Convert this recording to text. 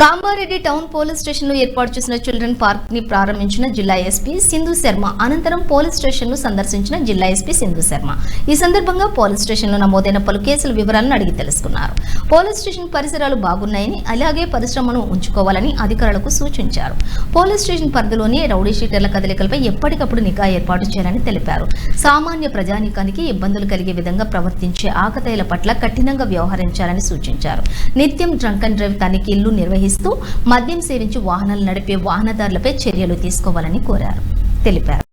కాంబారెడ్డి town police స్టేషన్లో ఏర్పాటు చేసిన చిల్డ్రన్ పార్క్ని ప్రారంభించిన జిల్లా ఎస్పీ సింధు శర్మ అనంతరం పోలీస్ స్టేషన్ను సందర్శించిన జిల్లా ఎస్పీ సింధు శర్మ. ఈ సందర్భంగా పోలీస్ స్టేషన్లో నమోదైన పలు కేసుల వివరాలను అడిగి తెలుసుకున్నారు. పోలీస్ స్టేషన్ పరిసరాలు బాగున్నాయని అలాగే పరిశ్రమను ఉంచుకోవాలని అధికారులకు సూచించారు. పోలీస్ స్టేషన్ పరిధిలోని రౌడీ షీటర్ల కదలికలపై ఎప్పటికప్పుడు నిఘా ఏర్పాటు చేయాలని తెలిపారు. సామాన్య ప్రజానీకానికి ఇబ్బందులు కలిగే విధంగా ప్రవర్తించే ఆకతాయిల పట్ల కఠినంగా వ్యవహరించాలని సూచించారు. నిత్యం డ్రంక్ అండ్ డ్రైవ్ తనిఖీలు నిర్వహించారు నిర్వహిస్తూ మద్యం సేవించి వాహనాలు నడిపే వాహనదారులపై చర్యలు తీసుకోవాలని కోరారు. తెలిపారు.